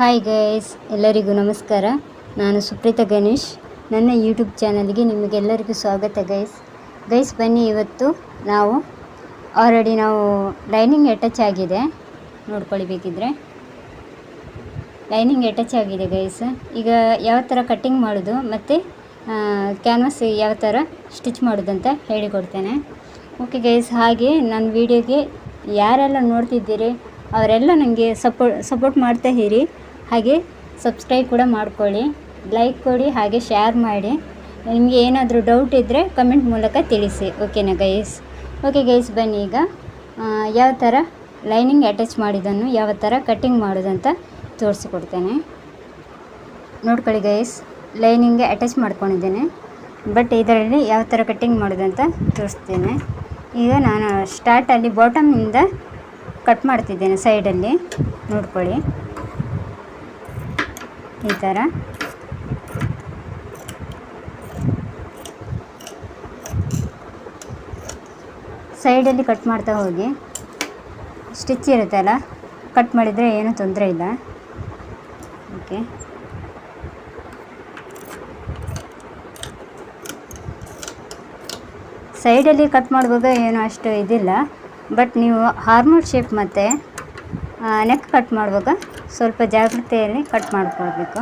Hi guys ಎಲ್ಲರಿಗೂ ನಮಸ್ಕಾರ. ನಾನು ಸುಪ್ರೀತಾ ಗಣೇಶ್. ನನ್ನ ಯೂಟ್ಯೂಬ್ ಚಾನಲ್ಗೆ ನಿಮಗೆಲ್ಲರಿಗೂ ಸ್ವಾಗತ ಗೈಸ್ ಗೈಸ್ ಬನ್ನಿ ಇವತ್ತು ನಾವು ಆಲ್ರೆಡಿ ನಾವು ಲೈನಿಂಗ್ ಅಟ್ಯಾಚ್ ಆಗಿದೆ. ನೋಡ್ಕೊಳ್ಳಿ ಬೇಕಿದ್ರೆ ಲೈನಿಂಗ್ ಅಟ್ಯಾಚ್ ಆಗಿದೆ ಗೈಸ್ ಈಗ ಯಾವ ಥರ ಕಟ್ಟಿಂಗ್ ಮಾಡೋದು ಮತ್ತು ಕ್ಯಾನ್ವಾಸ್ ಯಾವ ಥರ ಸ್ಟಿಚ್ ಮಾಡೋದು ಅಂತ ಹೇಳಿಕೊಡ್ತೇನೆ. ಓಕೆ ಗೈಸ್ ಹಾಗೆ ನನ್ನ ವೀಡಿಯೋಗೆ ಯಾರೆಲ್ಲ ನೋಡ್ತಿದ್ದೀರಿ, ಅವರೆಲ್ಲ ನನಗೆ ಸಪೋರ್ಟ್ ಸಪೋರ್ಟ್ ಮಾಡ್ತಾ ಇರಿ. ಹಾಗೆ ಸಬ್ಸ್ಕ್ರೈಬ್ ಕೂಡ ಮಾಡಿಕೊಳ್ಳಿ ಲೈಕ್ ಕೊಡಿ, ಹಾಗೆ ಶೇರ್ ಮಾಡಿ. ನಿಮಗೆ ಏನಾದರೂ ಡೌಟ್ ಇದ್ದರೆ ಕಮೆಂಟ್ ಮೂಲಕ ತಿಳಿಸಿ ಓಕೆನಾ ಗೈಸ್ ಓಕೆ ಗೈಸ್ ಬನ್ನಿ ಈಗ. ಯಾವ ಥರ ಲೈನಿಂಗ್ ಅಟ್ಯಾಚ್ ಮಾಡಿದ್ದನ್ನು, ಯಾವ ಥರ ಕಟ್ಟಿಂಗ್ ಮಾಡೋದಂತ ತೋರಿಸಿಕೊಡ್ತೇನೆ. ನೋಡ್ಕೊಳ್ಳಿ ಗೈಸ್ ಲೈನಿಂಗ್ಗೆ ಅಟ್ಯಾಚ್ ಮಾಡ್ಕೊಂಡಿದ್ದೇನೆ. ಬಟ್ ಇದರಲ್ಲಿ ಯಾವ ಥರ ಕಟ್ಟಿಂಗ್ ಮಾಡೋದಂತ ತೋರಿಸ್ತೇನೆ. ಈಗ ನಾನು ಸ್ಟಾರ್ಟಲ್ಲಿ ಬಾಟಮ್ನಿಂದ ಕಟ್ ಮಾಡ್ತಿದ್ದೇನೆ ಸೈಡಲ್ಲಿ ನೋಡ್ಕೊಳ್ಳಿ. ಈ ಥರ. ಸೈಡಲ್ಲಿ ಕಟ್ ಮಾಡ್ತಾ ಹೋಗಿ. ಸ್ಟಿಚ್ ಇರುತ್ತಲ್ಲ, ಕಟ್ ಮಾಡಿದರೆ ಏನೂ ತೊಂದರೆ ಇಲ್ಲ. ಓಕೆ. ಸೈಡಲ್ಲಿ ಕಟ್ ಮಾಡುವಾಗ ಏನು ಅಷ್ಟು ಇದಿಲ್ಲ, ಬಟ್ ನೀವು ಹಾರ್ಮೋಲ್ ಶೇಪ್ ಮತ್ತು ನೆಕ್ ಕಟ್ ಮಾಡುವಾಗ ಸ್ವಲ್ಪ ಜಾಗ್ರತೆಯಲ್ಲಿ ಕಟ್ ಮಾಡ್ಕೊಳ್ಬೇಕು.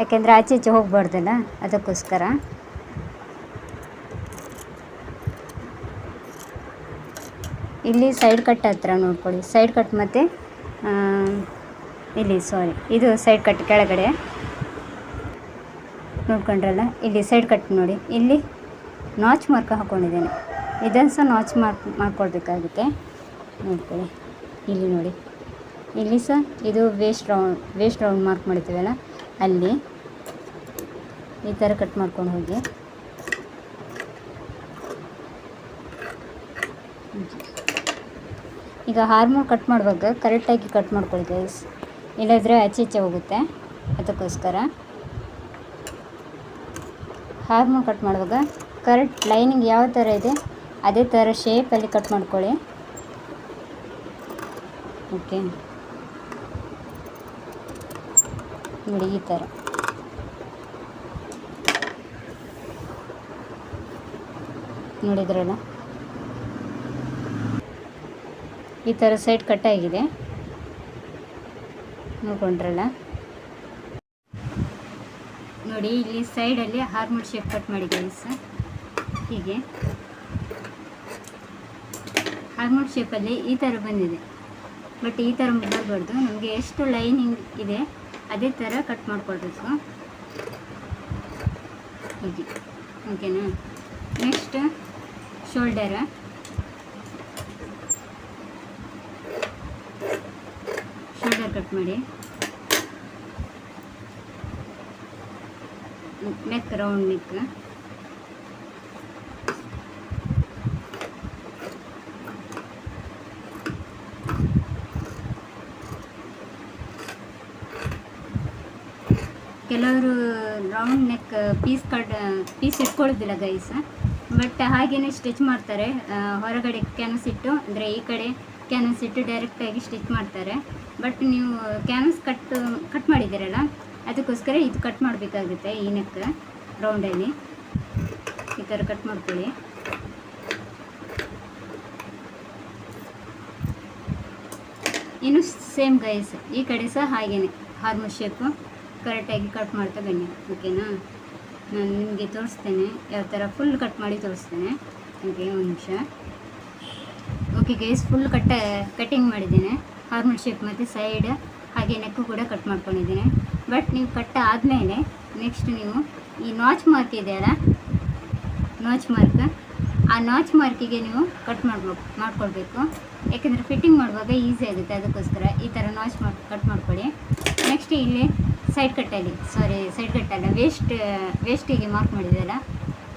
ಯಾಕೆಂದರೆ ಆಚೆ ಈಚೆ ಹೋಗಬಾರ್ದಲ್ಲ, ಅದಕ್ಕೋಸ್ಕರ. ಇಲ್ಲಿ ಸೈಡ್ ಕಟ್ ಹತ್ರ ನೋಡ್ಕೊಳ್ಳಿ. ಸೈಡ್ ಕಟ್ ಮತ್ತು ಇಲ್ಲಿ ಸಾರಿ ಇದು ಸೈಡ್ ಕಟ್ ಕೆಳಗಡೆ. ನೋಡ್ಕೊಂಡ್ರಲ್ಲ? ಇಲ್ಲಿ ಸೈಡ್ ಕಟ್ ನೋಡಿ. ಇಲ್ಲಿ ನಾಚ್ ಮಾರ್ಕ್ ಹಾಕ್ಕೊಂಡಿದ್ದೇನೆ ಇದನ್ನು ಸಹ ನಾಚ್ ಮಾರ್ಕ್ ಮಾಡ್ಕೊಳ್ಬೇಕಾಗುತ್ತೆ. ನೋಡ್ಕೊಳ್ಳಿ. ಇಲ್ಲಿ ನೋಡಿ. ಇಲ್ಲಿ ಸಹ ಇದು waist round waist round mark ಮಾಡ್ತೀವಲ್ಲ ಅಲ್ಲಿ ಈ ಥರ ಕಟ್ ಮಾಡ್ಕೊಂಡು ಹೋಗಿ. ಈಗ ಹಾರ್ಮೋನ್ ಕಟ್ ಮಾಡುವಾಗ ಕರೆಕ್ಟಾಗಿ ಕಟ್ ಮಾಡ್ಕೊಳ್ಳಿ ಇಲ್ಲದ್ರೆ ಆಚೆ ಈಚೆ ಹೋಗುತ್ತೆ, ಅದಕ್ಕೋಸ್ಕರ. ಹಾರ್ಮೋನ್ ಕಟ್ ಮಾಡುವಾಗ ಕರೆಕ್ಟ್ ಲೈನಿಂಗ್ ಯಾವ ಥರ ಇದೆ, ಅದೇ ಥರ ಶೇಪಲ್ಲಿ ಕಟ್ ಮಾಡ್ಕೊಳ್ಳಿ. ಓಕೆ ನೋಡಿ ಈ ಥರ. ನೋಡಿದ್ರಲ್ಲ ಈ ಥರ ಸೈಡ್ ಕಟ್ ಆಗಿದೆ. ನೋಡ್ಕೊಂಡ್ರಲ್ಲ. ನೋಡಿ, ಇಲ್ಲಿ ಸೈಡಲ್ಲಿ ಹಾರ್ಮೋನ್ ಶೇಪ್ ಕಟ್ ಮಾಡಿದ್ದೀನಿ ಸರ್ ಹೀಗೆ. ಹಾರ್ಮೋನ್ ಶೇಪಲ್ಲಿ ಈ ಥರ ಬಂದಿದೆ. ಬಟ್ ಈ ಥರ ಬರಬಾರ್ದು ನಮಗೆ ಎಷ್ಟು ಲೈನಿಂಗ್ ಇದೆ ಅದೇ ಥರ ಕಟ್ ಮಾಡ್ಕೊಳ್ಬೇಕು. ಹೀಗೆ. ಓಕೆನಾ ನೆಕ್ಸ್ಟ್ ಶೋಲ್ಡರ ಶೋಲ್ಡರ್ ಕಟ್ ಮಾಡಿ. ನೆಕ್ ರೌಂಡ್ ನೆಕ್ ಕೆಲವರು round neck piece cut piece ಇಟ್ಕೊಳ್ಳೋದಿಲ್ಲ guys but ಹಾಗೇನೆ ಸ್ಟಿಚ್ ಮಾಡ್ತಾರೆ. ಹೊರಗಡೆ ಕ್ಯಾನ್ವಸ್ ಇಟ್ಟು, ಅಂದರೆ ಈ ಕಡೆ ಕ್ಯಾನ್ವಸ್ ಇಟ್ಟು ಡೈರೆಕ್ಟಾಗಿ ಸ್ಟಿಚ್ ಮಾಡ್ತಾರೆ. ಬಟ್ ನೀವು ಕ್ಯಾನ್ವಸ್ ಕಟ್ ಕಟ್ ಮಾಡಿದ್ದೀರಲ್ಲ, ಅದಕ್ಕೋಸ್ಕರ ಇದು ಕಟ್ ಮಾಡಬೇಕಾಗುತ್ತೆ ಈ ನೆಕ್ ರೌಂಡಲ್ಲಿ ಈ ಥರ ಕಟ್ ಮಾಡ್ಕೊಳ್ಳಿ. ಇನ್ನು ಸೇಮ್ ಗೈಸ್ ಈ ಕಡೆ ಸಹ ಹಾಗೇನೆ ಹಾರ್ಮೋ ಶೇಪು ಕರೆಕ್ಟಾಗಿ ಕಟ್ ಮಾಡ್ತಾ ಬನ್ನಿ, ಓಕೆನಾ? ನಾನು ನಿಮಗೆ ತೋರಿಸ್ತೇನೆ, ಯಾವ ಥರ ಫುಲ್ ಕಟ್ ಮಾಡಿ ತೋರಿಸ್ತೇನೆ. ಓಕೆ, ಒಂದು ನಿಮಿಷ. ಓಕೆ ಗೈಸ್ ಫುಲ್ ಕಟ್ಟ ಕಟ್ಟಿಂಗ್ ಮಾಡಿದ್ದೇನೆ. ಫಾರ್ಮಲ್ ಶೇಪ್ ಮತ್ತು ಸೈಡ್ ಹಾಗೆ ನೆಕ್ಕು ಕೂಡ ಕಟ್ ಮಾಡ್ಕೊಂಡಿದ್ದೇನೆ. ಬಟ್ ನೀವು ಕಟ್ ಆದಮೇಲೆ ನೆಕ್ಸ್ಟ್ ನೀವು ಈ ನಾಚ್ ಮಾರ್ಕ್ ಇದೆಯಲ್ಲ ನಾಚ್ ಮಾರ್ಕ್ ಆ ನಾಚ್ ಮಾರ್ಕಿಗೆ ನೀವು ಕಟ್ ಮಾಡ್ಬೇಕು ಮಾಡ್ಕೊಳ್ಬೇಕು. ಯಾಕೆಂದರೆ ಫಿಟ್ಟಿಂಗ್ ಮಾಡುವಾಗ ಈಸಿ ಆಗುತ್ತೆ, ಅದಕ್ಕೋಸ್ಕರ ಈ ಥರ ನಾಚ್ ಮಾರ್ಕ್ ಕಟ್ ಮಾಡ್ಕೊಳ್ಳಿ. ನೆಕ್ಸ್ಟ್ ಇಲ್ಲಿ ಸೈಡ್ ಕಟ್ಟಲ್ಲಿ ಸಾರಿ ಸೈಡ್ ಕಟ್ಟಲ್ಲ ವೇಸ್ಟ್ ವೇಸ್ಟಿಗೆ ಮಾರ್ಕ್ ಮಾಡಿದೆಯಲ್ಲ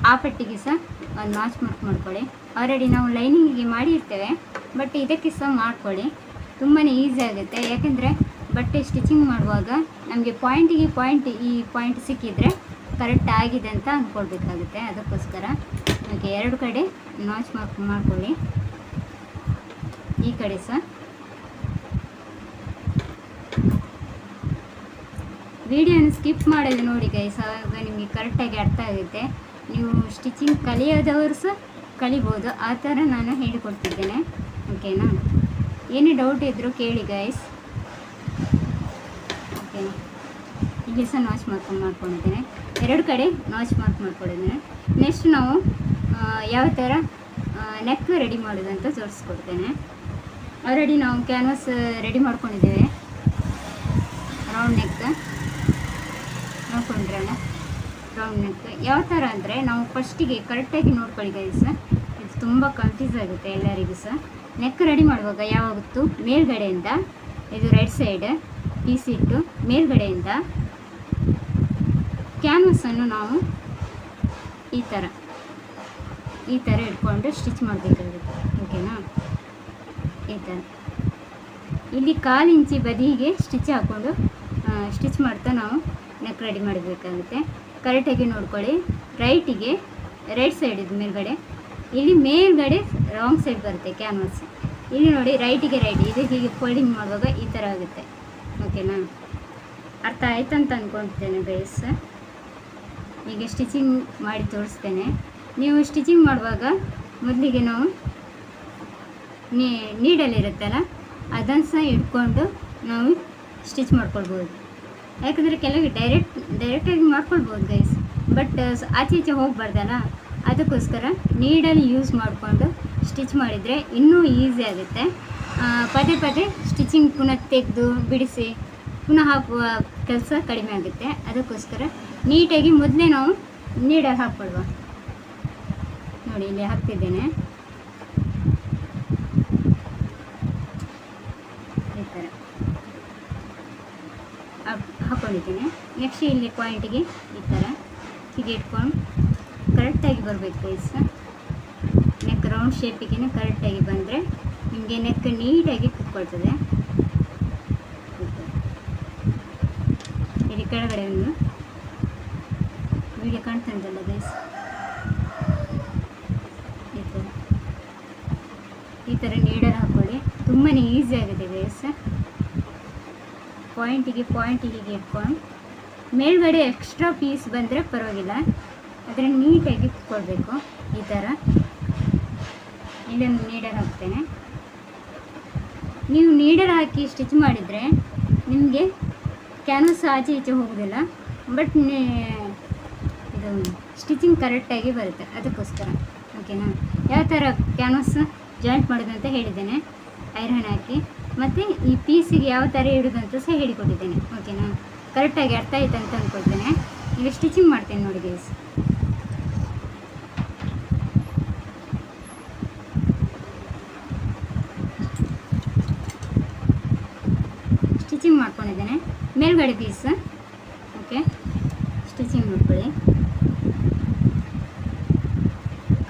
ಆ ಪಟ್ಟಿಗೆ ಸಹ ಒಂದು ನಾಚ್ ಮಾರ್ಕ್ ಮಾಡ್ಕೊಳ್ಳಿ. ಆಲ್ರೆಡಿ ನಾವು ಲೈನಿಂಗಿಗೆ ಮಾಡಿರ್ತೇವೆ ಬಟ್ ಇದಕ್ಕೆ ಸಹ ಮಾಡ್ಕೊಳ್ಳಿ. ತುಂಬಾ ಈಸಿ ಆಗುತ್ತೆ. ಯಾಕೆಂದರೆ ಬಟ್ಟೆ ಸ್ಟಿಚಿಂಗ್ ಮಾಡುವಾಗ ನಮಗೆ ಪಾಯಿಂಟಿಗೆ ಪಾಯಿಂಟ್ ಈ ಪಾಯಿಂಟ್ ಸಿಕ್ಕಿದರೆ ಕರೆಕ್ಟ್ ಆಗಿದೆ ಅಂತ ಅಂದ್ಕೊಳ್ಬೇಕಾಗುತ್ತೆ ಅದಕ್ಕೋಸ್ಕರ ನಮಗೆ ಎರಡು ಕಡೆ ನಾಚ್ ಮಾರ್ಕ್ ಮಾಡ್ಕೊಳ್ಳಿ. ಈ ಕಡೆ ಸಹ. ವಿಡಿಯೋನ ಸ್ಕಿಪ್ ಮಾಡೋದು ನೋಡಿ ಗೈಸ್ ಆವಾಗ ನಿಮಗೆ ಕರೆಕ್ಟಾಗಿ ಅರ್ಥ ಆಗುತ್ತೆ. ನೀವು ಸ್ಟಿಚಿಂಗ್ ಕಲಿಯೋದವರು ಸಹ ಕಲಿಬೋದು. ಆ ಥರ ನಾನು ಹೇಳಿಕೊಡ್ತಿದ್ದೇನೆ. ಓಕೆನಾ ಏನೇ ಡೌಟ್ ಇದ್ದರೂ ಕೇಳಿ ಗೈಸ್ ಓಕೆ ಇಲ್ಲಿ ಸಹ ನಾಚ್ ಮಾರ್ಕ್ ಮಾಡ್ಕೊಂಡಿದ್ದೇನೆ. ಎರಡು ಕಡೆ ನಾಚ್ ಮಾರ್ಕ್ ಮಾಡ್ಕೊಂಡಿದ್ದೇನೆ. ನೆಕ್ಸ್ಟ್ ನಾವು ಯಾವ ಥರ ನೆಕ್ ರೆಡಿ ಮಾಡೋದು ಅಂತ ತೋರಿಸ್ಕೊಡ್ತೇನೆ. ಆಲ್ರೆಡಿ ನಾವು ಕ್ಯಾನ್ವಾಸ್ ರೆಡಿ ಮಾಡ್ಕೊಂಡಿದ್ದೇವೆ. ರೌಂಡ್ ನೆಕ್ ನೋಡ್ಕೊಂಡ್ರಲ್ಲ ರೌಂಡ್ ನೆಕ್ ಯಾವ ಥರ ಅಂದರೆ ನಾವು ಫಸ್ಟಿಗೆ ಕರೆಕ್ಟಾಗಿ ನೋಡ್ಕೊಳ್ಳಿ ಗೈಸ್ ಇದು ತುಂಬ ಕನ್ಫ್ಯೂಸ್ ಆಗುತ್ತೆ ಎಲ್ಲರಿಗೂ ಸಹ ನೆಕ್ ರೆಡಿ ಮಾಡುವಾಗ ಯಾವಾಗುತ್ತು? ಮೇಲ್ಗಡೆಯಿಂದ ಇದು ರೈಟ್ ಸೈಡ್ ಪೀಸ್ ಇಟ್ಟು ಮೇಲ್ಗಡೆಯಿಂದ ಕ್ಯಾನ್ವಸನ್ನು ನಾವು ಈ ಥರ ಈ ಥರ ಇಟ್ಕೊಂಡು ಸ್ಟಿಚ್ ಮಾಡಬೇಕಾಗುತ್ತೆ. ಓಕೆನಾ ಈ ಥರ. ಇಲ್ಲಿ ಕಾಲು ಇಂಚಿ ಬದಿಗೆ ಸ್ಟಿಚ್ ಹಾಕ್ಕೊಂಡು ಸ್ಟಿಚ್ ಮಾಡ್ತಾ ನಾವು ನೆಕ್ ರೆಡಿ ಮಾಡಬೇಕಾಗುತ್ತೆ. ಕರೆಕ್ಟಾಗಿ ನೋಡ್ಕೊಳ್ಳಿ. ರೈಟಿಗೆ ರೈಟ್ ಸೈಡ್ ಇದು ಮೇಲ್ಗಡೆ. ಇಲ್ಲಿ ಮೇಲ್ಗಡೆ ರಾಂಗ್ ಸೈಡ್ ಬರುತ್ತೆ ಕ್ಯಾನ್ವಾಸ್ ಇಲ್ಲಿ ನೋಡಿ ರೈಟಿಗೆ ರೈಟ್ ಇದು ಹೀಗೆ ಫೋಲ್ಡಿಂಗ್ ಮಾಡುವಾಗ ಈ ಥರ ಆಗುತ್ತೆ. ಓಕೆನಾ ಅರ್ಥ ಆಯ್ತಂತ ಅಂದ್ಕೊಳ್ತೇನೆ ಬೇಸ್ ಈಗ ಸ್ಟಿಚಿಂಗ್ ಮಾಡಿ ತೋರಿಸ್ತೇನೆ. ನೀವು ಸ್ಟಿಚಿಂಗ್ ಮಾಡುವಾಗ ಮೊದಲಿಗೆ ನಾವು ನೀ ನೀಡಲಿರುತ್ತಲ್ಲ ಅದನ್ನು ಸಹ ಇಟ್ಕೊಂಡು ನಾವು ಸ್ಟಿಚ್ ಮಾಡ್ಕೊಳ್ಬೋದು ಯಾಕಂದರೆ ಕೆಲವು ಡೈರೆಕ್ಟ್ ಡೈರೆಕ್ಟಾಗಿ ಮಾಡ್ಕೊಳ್ಬೋದು ಗೈಸ್ ಬಟ್ ಆಚೆ ಈಚೆ ಹೋಗಬಾರ್ದಲ್ಲ ಅದಕ್ಕೋಸ್ಕರ ನೀಡಲ್ಲಿ ಯೂಸ್ ಮಾಡಿಕೊಂಡು ಸ್ಟಿಚ್ ಮಾಡಿದರೆ ಇನ್ನೂ ಈಸಿ ಆಗುತ್ತೆ. ಪದೇ ಪದೇ ಸ್ಟಿಚಿಂಗ್ ಪುನಃ ತೆಗೆದು ಬಿಡಿಸಿ ಪುನಃ ಹಾಕುವ ಕೆಲಸ ಕಡಿಮೆ ಆಗುತ್ತೆ. ಅದಕ್ಕೋಸ್ಕರ ನೀಟಾಗಿ ಮೊದಲೇ ನಾವು ನೀಡಲ್ಲಿ ಹಾಕ್ಕೊಳ್ವಾ ನೋಡಿ, ಇಲ್ಲಿ ಹಾಕ್ತಿದ್ದೇನೆ ಈ ಥರ ಹಾಕ್ಕೊಂಡಿದ್ದೇನೆ ನೆಕ್ಸ್ಟ್ ಇಲ್ಲಿ ಪಾಯಿಂಟಿಗೆ ಈ ಥರ ಹೀಗೆ ಇಟ್ಕೊಂಡು ಕರೆಕ್ಟಾಗಿ ಬರಬೇಕು ಗೈಸ್ ನೆಕ್ ರೌಂಡ್ ಶೇಪಿಗೆ ಕರೆಕ್ಟಾಗಿ ಬಂದರೆ ನಿಮಗೆ ನೆಕ್ ನೀಟಾಗಿ ಕುತ್ಕೊಳ್ತದೆ. ಇಲ್ಲಿ ಕೆಳಗಡೆ ಒಂದು ವೀಡಿಯೋ ಕಾಣ್ತಾ ಉಂಟಲ್ಲ ಗೈಸ್ ಈ ಥರ ಈ ಥರ ನೀಡಲ್ ಹಾಕ್ಕೊಳ್ಳಿ ತುಂಬಾ ಈಸಿ ಆಗಿದೆ ಪಾಯಿಂಟಿಗೆ ಪಾಯಿಂಟಿಗೆ ಇಟ್ಕೊಂಡು ಮೇಲ್ಗಡೆ ಎಕ್ಸ್ಟ್ರಾ ಪೀಸ್ ಬಂದರೆ ಪರವಾಗಿಲ್ಲ. ಆದರೆ ನೀಟಾಗಿ ಕೊಡಬೇಕು ಈ ಥರ ಇಲ್ಲೊಂದು ನೀಡರ್ ಹಾಕ್ತೇನೆ. ನೀವು ನೀಡರ್ ಹಾಕಿ ಸ್ಟಿಚ್ ಮಾಡಿದರೆ ನಿಮಗೆ ಕ್ಯಾನ್ವಸ್ ಆಚೆ ಈಚೆ ಹೋಗೋದಿಲ್ಲ. ಬಟ್ ಇದು ಸ್ಟಿಚಿಂಗ್ ಕರೆಕ್ಟಾಗಿ ಬರುತ್ತೆ. ಅದಕ್ಕೋಸ್ಕರ. ಓಕೆನಾ ಯಾವ ಥರ ಕ್ಯಾನ್ವಸ್ ಜಾಯಿಂಟ್ ಮಾಡೋದು ಅಂತ ಹೇಳಿದ್ದೇನೆ. ಐರನ್ ಹಾಕಿ. ಮತ್ತು ಈ ಪೀಸಿಗೆ ಯಾವ ಥರ ಇಡೋದು ಅಂತ ಸಹ ಹೇಳಿಕೊಟ್ಟಿದ್ದೇನೆ. ಓಕೆನಾ ಕರೆಕ್ಟಾಗಿ ಅರ್ಥ ಆಯ್ತು ಅಂತ ಅಂದ್ಕೊಳ್ತೇನೆ ಈಗ ಸ್ಟಿಚಿಂಗ್ ಮಾಡ್ತೇನೆ ನೋಡಿ ಗೇಸ್ ಸ್ಟಿಚಿಂಗ್ ಮಾಡ್ಕೊಂಡಿದ್ದೇನೆ. ಮೇಲ್ಗಡೆ ಪೀಸ್ ಓಕೆ ಸ್ಟಿಚಿಂಗ್ ಮಾಡ್ಕೊಳ್ಳಿ.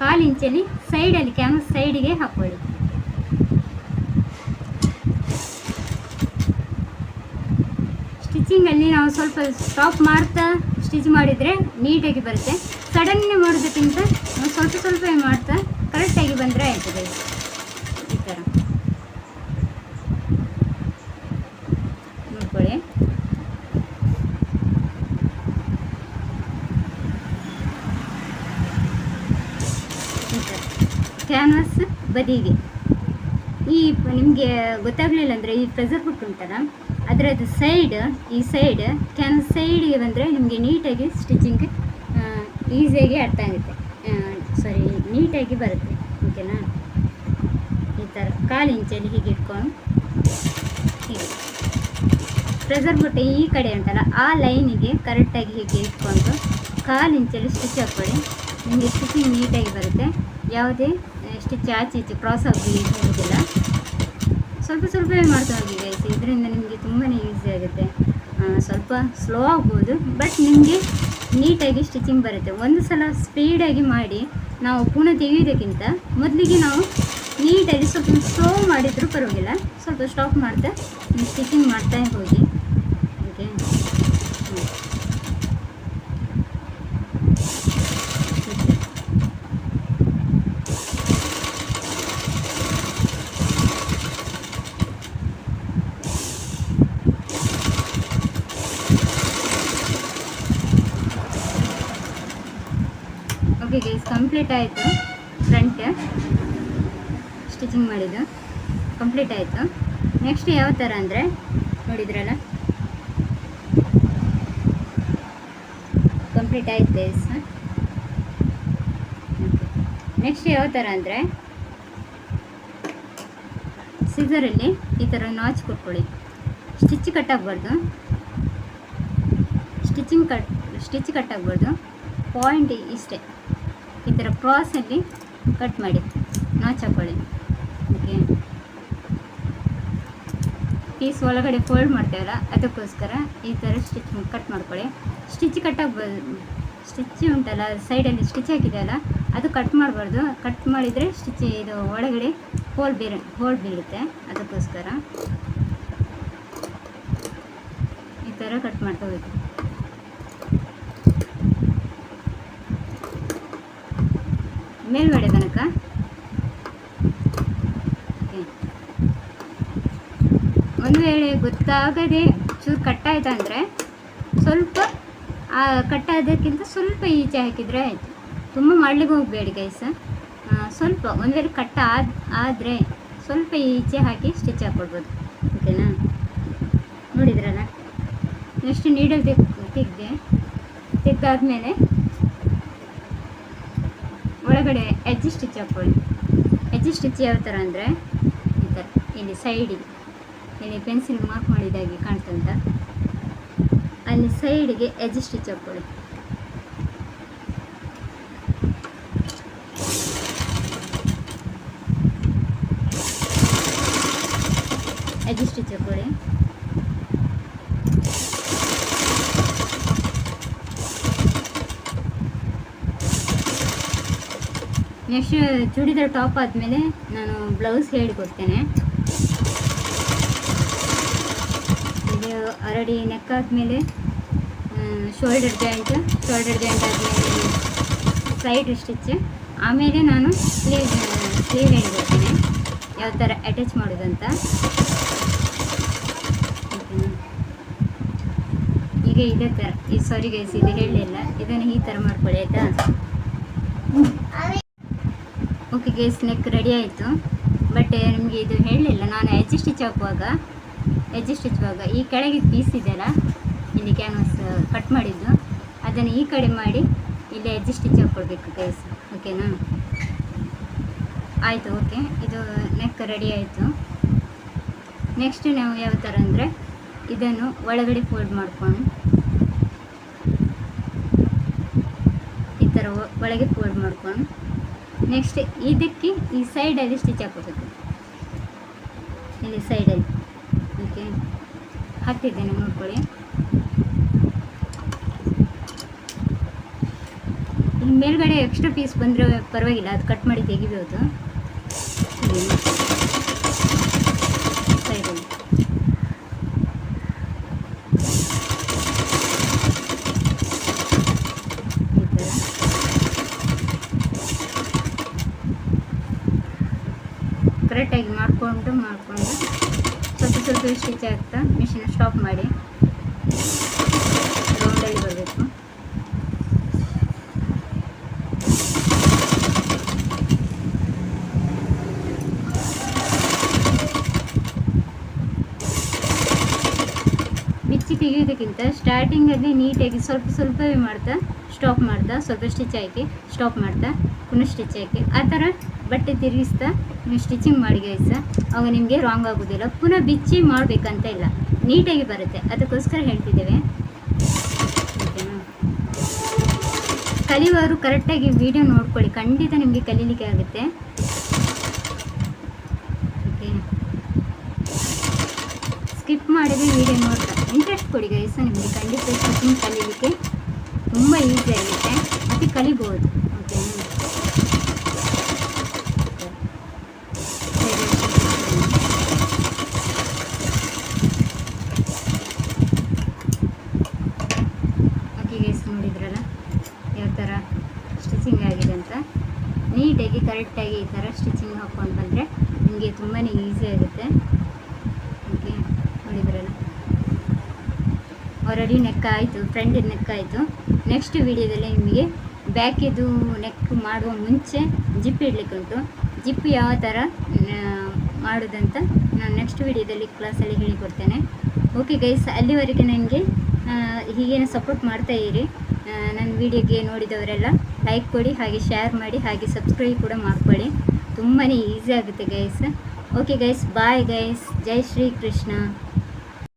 ಕಾಲು ಇಂಚಲ್ಲಿ ಸೈಡಲ್ಲಿ ಕ್ಯಾನ್ವಸ್ ಸೈಡಿಗೆ ಹಾಕ್ಕೊಳ್ಳಿ. ಸ್ಟಿಚಿಂಗಲ್ಲಿ ನಾವು ಸ್ವಲ್ಪ ಸ್ಟಾಪ್ ಮಾಡ್ತಾ ಸ್ಟಿಚ್ ಮಾಡಿದರೆ ನೀಟಾಗಿ ಬರುತ್ತೆ. ಸಡನ್ನೇ ಮಾಡೋದಕ್ಕಿಂತ ಸ್ವಲ್ಪ ಸ್ವಲ್ಪ ಮಾಡ್ತಾ ಕರೆಕ್ಟಾಗಿ ಬಂದರೆ ಆಯ್ತದೆ ಈ ಥರ ನೋಡ್ಕೊಳ್ಳಿ. ಕ್ಯಾನ್ವಾಸ್ ಬದಿಗೆ. ಈ ನಿಮಗೆ ಗೊತ್ತಾಗಲಿಲ್ಲ ಅಂದರೆ ಈ ಪ್ರೆಸರ್ ಫುಟ್ ಉಂಟಲ್ಲ? ಅದರದ್ದು ಸೈಡ್ ಈ ಸೈಡ್ ಕೆನ್ ಸೈಡಿಗೆ ಬಂದರೆ ನಿಮಗೆ ನೀಟಾಗಿ ಸ್ಟಿಚಿಂಗ್ ಈಸಿಯಾಗಿ ಅರ್ಥ ಆಗುತ್ತೆ. ಸಾರಿ ನೀಟಾಗಿ ಬರುತ್ತೆ. ಓಕೆನಾ? ಈ ಥರ ಕಾಲು ಇಂಚಲ್ಲಿ ಹೀಗೆ ಇಟ್ಕೊಂಡು ಹೀಗೆ. ಪ್ರೆಸರ್ ಬಟ್ಟೆ ಈ ಕಡೆ ಉಂಟಲ್ಲ, ಆ ಲೈನಿಗೆ ಕರೆಕ್ಟಾಗಿ ಹೀಗೆ ಇಟ್ಕೊಂಡು ಕಾಲು ಇಂಚಲ್ಲಿ ಸ್ಟಿಚ್ ಹಾಕ್ಕೊಳ್ಳಿ. ನಿಮಗೆ ಸ್ಟಿಚಿಂಗ್ ನೀಟಾಗಿ ಬರುತ್ತೆ. ಯಾವುದೇ ಸ್ಟಿಚ್ ಆಚೆ ಈಚೆ ಕ್ರಾಸ್ ಆಗಿ ಹೋಗೋದಿಲ್ಲ. ಸ್ವಲ್ಪ ಸ್ವಲ್ಪವೇ ಮಾಡ್ತಾ ಹೋಗಿ ಗೈಸ್ ಇದರಿಂದ ನಿಮಗೆ ತುಂಬಾ ಈಸಿ ಆಗುತ್ತೆ. ಸ್ವಲ್ಪ ಸ್ಲೋ ಆಗ್ಬೋದು ಬಟ್ ನಿಮಗೆ ನೀಟಾಗಿ ಸ್ಟಿಚಿಂಗ್ ಬರುತ್ತೆ. ಒಂದು ಸಲ ಸ್ಪೀಡಾಗಿ ಮಾಡಿ ನಾವು ಪುನಃ ತೆಗೆಯೋದಕ್ಕಿಂತ ಮೊದಲಿಗೆ ನಾವು ನೀಟಾಗಿ ಸ್ವಲ್ಪ ಸ್ಲೋ ಮಾಡಿದರೂ ಪರವಾಗಿಲ್ಲ. ಸ್ವಲ್ಪ ಸ್ಟಾಪ್ ಮಾಡ್ತಾ ಸ್ಟಿಚಿಂಗ್ ಮಾಡ್ತಾ ಹೋಗಿ. ಓಕೆ ಗೈಸ್ ಕಂಪ್ಲೀಟ್ ಆಯಿತು ಫ್ರಂಟ್ ಸ್ಟಿಚಿಂಗ್ ಮಾಡಿದ್ದು. ಕಂಪ್ಲೀಟ್ ಆಯಿತು. ನೆಕ್ಸ್ಟ್ ಯಾವ ಥರ ಅಂದರೆ, ನೋಡಿದ್ರಲ್ಲ? ಕಂಪ್ಲೀಟ್ ಆಯಿತು ಸರ್ ನೆಕ್ಸ್ಟ್ ಯಾವ ಥರ ಅಂದರೆ ಸಿಸರಲ್ಲಿ ಈ ಥರ ನಾಚ್ ಕೊಟ್ಕೊಳ್ಳಿ. ಸ್ಟಿಚ್ ಕಟ್ಟಾಗಬಾರ್ದು ಸ್ಟಿಚಿಂಗ್ ಕಟ್ ಸ್ಟಿಚ್ ಕಟ್ಟಾಗಬಾರ್ದು ಪಾಯಿಂಟ್ ಇಷ್ಟೇ. ಈ ಥರ ಕ್ರಾಸಲ್ಲಿ ಕಟ್ ಮಾಡಿ. ನಾಚ್ ಹಾಕೊಳ್ಳಿ ಓಕೆ ಪೀಸ್ ಒಳಗಡೆ ಫೋಲ್ಡ್ ಮಾಡ್ತೇವಲ್ಲ, ಅದಕ್ಕೋಸ್ಕರ ಈ ಥರ ಸ್ಟಿಚ್ ಕಟ್ ಮಾಡ್ಕೊಳ್ಳಿ ಸ್ಟಿಚ್ ಕಟ್ಟಾಗ್ಬೋದು ಸ್ಟಿಚ್ ಉಂಟಲ್ಲ ಸೈಡಲ್ಲಿ ಸ್ಟಿಚ್ ಹಾಕಿದೆಯಲ್ಲ ಅದು ಕಟ್ ಮಾಡಬಾರ್ದು. ಕಟ್ ಮಾಡಿದರೆ ಸ್ಟಿಚ್ ಇದು ಒಳಗಡೆ ಹೋಲ್ ಬೀರ ಹೋಲ್ ಬೀಳುತ್ತೆ ಅದಕ್ಕೋಸ್ಕರ ಈ ಥರ ಕಟ್ ಮಾಡ್ಕೋಬೇಕು. ಮೇಲ್ಗಡೆ ತನಕ. ಒಂದು ವೇಳೆ ಗೊತ್ತಾಗದೆ ಚೂರು ಕಟ್ಟಾಯ್ತಂದರೆ ಸ್ವಲ್ಪ, ಆ, ಕಟ್ಟಾದಕ್ಕಿಂತ ಸ್ವಲ್ಪ ಈಚೆ ಹಾಕಿದರೆ ಆಯಿತು. ತುಂಬ ಮಾಡ್ಲಿಕ್ಕೆ ಹೋಗಬೇಡಿ ಗೈಸ ಸ್ವಲ್ಪ, ಒಂದು ವೇಳೆ ಕಟ್ಟ ಆದ, ಆದರೆ ಸ್ವಲ್ಪ ಈಚೆ ಹಾಕಿ ಸ್ಟಿಚ್ ಹಾಕ್ಕೊಡ್ಬೋದು ಓಕೆನಾ? ನೋಡಿದ್ರಲ್ಲ? ನೆಕ್ಸ್ಟ್ ನೀಡಲ್ ತೆಗ್, ತೆಗ್ದೆ, ತೆಗ್ದಾದ್ಮೇಲೆ ಒಳಗಡೆ ಎಜ್ಜಿ ಸ್ಟಿಚ್ ಹಾಕ್ಕೊಳ್ಳಿ ಎಜ್ಜಿ ಸ್ಟಿಚ್ ಯಾವ ಥರ ಅಂದರೆ, ಈ ಥರ ಇಲ್ಲಿ ಸೈಡಿಗೆ ಇಲ್ಲಿ ಪೆನ್ಸಿಲ್ ಮಾರ್ಕ್ ಮಾಡಿದಾಗೆ ಕಾಣ್ತಂತ. ಅಲ್ಲಿ ಸೈಡಿಗೆ ಎಜ್ಜಿ ಸ್ಟಿಚ್ ಹಾಕ್ಕೊಳ್ಳಿ. ಎಜ್ಜಿ ಸ್ಟಿಚ್ ಹಾಕ್ಕೊಳ್ಳಿ. ನೆಕ್ಸ್ಟ್ ಚೂಡಿದಾರ್ ಟಾಪ್ ಆದಮೇಲೆ ನಾನು ಬ್ಲೌಸ್ ಹೇಳಿಕೊಡ್ತೇನೆ ಇದು ಅರಡಿ ನೆಕ್ ಆದಮೇಲೆ ಶೋಲ್ಡರ್ ಜಾಯಿಂಟ್ ಶೋಲ್ಡರ್ ಜಾಯಿಂಟ್ ಆದಮೇಲೆ ಸೈಡ್ ಸ್ಟಿಚ್ ಆಮೇಲೆ ನಾನು ಸ್ಲೀವ್ ಸ್ಲೀವ್ ಹೇಳಿಕೊಡ್ತೇನೆ ಯಾವ ಥರ ಅಟ್ಯಾಚ್ ಮಾಡೋದಂತ? ಈಗ ಇದೇ ಥರ ಈ ಸಾರಿ ಗೈಸ್ ಇದು ಹೇಳಲಿಲ್ಲ. ಇದನ್ನು ಈ ಥರ ಮಾಡ್ಕೊಳ್ಳಿ, ಆಯಿತಾ? ಓಕೆ ಸ್ನೆಕ್ ನೆಕ್ ರೆಡಿ ಆಯಿತು ಬಟ್ ನಿಮಗೆ ಇದು ಹೇಳಲಿಲ್ಲ. ನಾನು ಎಜ್ ಸ್ಟಿಚ್ ಹಾಕುವಾಗ ಎಜ್ ಸ್ಟಿಚ್ ಆಗುವಾಗ ಈ ಕೆಳಗೆ ಪೀಸ್ ಇದೆಯಲ್ಲ, ಇಲ್ಲಿ ಕ್ಯಾನ್ವಸ್ ಕಟ್ ಮಾಡಿದ್ದು, ಅದನ್ನು ಈ ಕಡೆ ಮಾಡಿ, ಇಲ್ಲಿ ಎಜ್ ಸ್ಟಿಚ್ ಹಾಕ್ಕೊಳ್ಬೇಕು ಗೈಸ್ ಓಕೆನಾ ಆಯಿತು ಓಕೆ ಇದು ನೆಕ್ ರೆಡಿ ಆಯಿತು. ನೆಕ್ಸ್ಟ್ ನಾವು ಯಾವ ಥರ ಅಂದರೆ, ಇದನ್ನು ಒಳಗಡೆ ಫೋಲ್ಡ್ ಮಾಡ್ಕೊಂಡು ಈ ಥರ ಒಳಗೆ ಫೋಲ್ಡ್ ಮಾಡ್ಕೊಂಡು ನೆಕ್ಸ್ಟ್ ಇದಕ್ಕೆ ಈ ಸೈಡಲ್ಲಿ ಸ್ಟಿಚ್ ಹಾಕೋಬೇಕು ಇಲ್ಲಿ ಸೈಡಲ್ಲಿ ಓಕೆ ಹಾಕ್ತಿದ್ದೇನೆ, ನೋಡ್ಕೊಳ್ಳಿ. ಇಲ್ಲಿ ಮೇಲ್ಗಡೆ ಎಕ್ಸ್ಟ್ರಾ ಪೀಸ್ ಬಂದರೆ ಪರವಾಗಿಲ್ಲ, ಅದು ಕಟ್ ಮಾಡಿ ತೆಗಿಬೋದು ಸೈಡಲ್ಲಿ ಈ ಥರ ಕರೆಕ್ಟಾಗಿ ಮಾಡಿಕೊಂಡು ಮಾಡಿಕೊಂಡು ಸ್ವಲ್ಪ ಸ್ವಿಚ್ ಆಗ್ತಾ ಮಿಷಿನ್ ಸ್ಟಾಪ್ ಮಾಡಿ ರೌಂಡಲ್ಲಿ ಬರಬೇಕು. ಬಿಚ್ಚಿ ತೆಗೆಯೋದಕ್ಕಿಂತ ಸ್ಟಾರ್ಟಿಂಗಲ್ಲಿ ನೀಟಾಗಿ ಸ್ವಲ್ಪ ಸ್ವಲ್ಪವೇ ಮಾಡ್ತಾ ಸ್ಟಾಪ್ ಮಾಡ್ತಾ ಸ್ವಲ್ಪ ಸ್ಟಿಚ್ ಹಾಕಿ ಸ್ಟಾಪ್ ಮಾಡ್ತಾ ಪುನಃ ಸ್ಟಿಚ್ ಹಾಕಿ. ಆ ಥರ ಬಟ್ಟೆ ತಿರುಗಿಸ್ತಾ ನೀವು ಸ್ಟಿಚಿಂಗ್ ಮಾಡಿ ಗೈಸ ಅವಾಗ ನಿಮಗೆ ರಾಂಗ್ ಆಗೋದಿಲ್ಲ. ಪುನಃ ಬಿಚ್ಚಿ ಮಾಡಬೇಕಂತ ಇಲ್ಲ. ನೀಟಾಗಿ ಬರುತ್ತೆ. ಅದಕ್ಕೋಸ್ಕರ ಹೇಳ್ತಿದ್ದೇವೆ. ಕಲಿಯುವವರು ಕರೆಕ್ಟಾಗಿ ವಿಡಿಯೋ ನೋಡ್ಕೊಳ್ಳಿ. ಖಂಡಿತ ನಿಮಗೆ ಕಲೀಲಿಕ್ಕೆ ಆಗುತ್ತೆ. ಓಕೆ. ಸ್ಕಿಪ್ ಮಾಡಿದ್ರೆ ವಿಡಿಯೋ ನೋಡ್ತಾ. ಇಂಟ್ರೆಸ್ಟ್ ಕೊಡಿ ಗೈಸ ನಿಮಗೆ ಖಂಡಿತ ಸ್ಟಿಚಿಂಗ್ ಕಲೀಲಿಕ್ಕೆ ತುಂಬ ಈಸಿ ಆಗುತ್ತೆ. ಮತ್ತು ಕಲಿಬೋದು ಓಕೆ ಓಕೆ ಗೈಸ್ ನೋಡಿದ್ರಲ್ಲ ಯಾವ ಥರ ಸ್ಟಿಚಿಂಗ್ ಆಗಿದೆ ಅಂತ ನೀಟಾಗಿ ಕರೆಕ್ಟಾಗಿ ಈ ಥರ ಸ್ಟಿಚಿಂಗ್ ಹಾಕ್ಕೊಂಡು ಬಂದರೆ ನಿಮಗೆ ತುಂಬಾ ಈಸಿ ಆಗುತ್ತೆ. ಓಕೆ ನೋಡಿದ್ರಲ್ಲ ಆಲ್ರೆಡಿ ನೆಕ್ ಆಯಿತು ಫ್ರಂಟ್ ನೆಕ್ ಆಯಿತು. ನೆಕ್ಸ್ಟ್ ವಿಡಿಯೋದಲ್ಲಿ ನಿಮಗೆ ಬ್ಯಾಕಿದು ನೆಕ್ ಮಾಡುವ ಮುಂಚೆ ಜಿಪ್ ಇಡಲಿಕ್ಕೆ ಉಂಟು. ಜಿಪ್ ಯಾವ ಥರ ಮಾಡೋದಂತ ನಾನು ನೆಕ್ಸ್ಟ್ ವಿಡಿಯೋದಲ್ಲಿ ಕ್ಲಾಸಲ್ಲಿ ಹೇಳಿಕೊಡ್ತೇನೆ. ಓಕೆ ಗೈಸ್ ಅಲ್ಲಿವರೆಗೆ ನನಗೆ ಹೀಗೇನು ಸಪೋರ್ಟ್ ಮಾಡ್ತಾ ಇರಿ. ನನ್ನ ವಿಡಿಯೋಗೆ ನೋಡಿದವರೆಲ್ಲ ಲೈಕ್ ಕೊಡಿ, ಹಾಗೆ ಶೇರ್ ಮಾಡಿ, ಹಾಗೆ ಸಬ್ಸ್ಕ್ರೈಬ್ ಕೂಡ ಮಾಡ್ಕೊಳ್ಳಿ. ತುಂಬಾ ಈಸಿ ಆಗುತ್ತೆ guys okay guys bye guys ಜೈ ಶ್ರೀ ಕೃಷ್ಣ.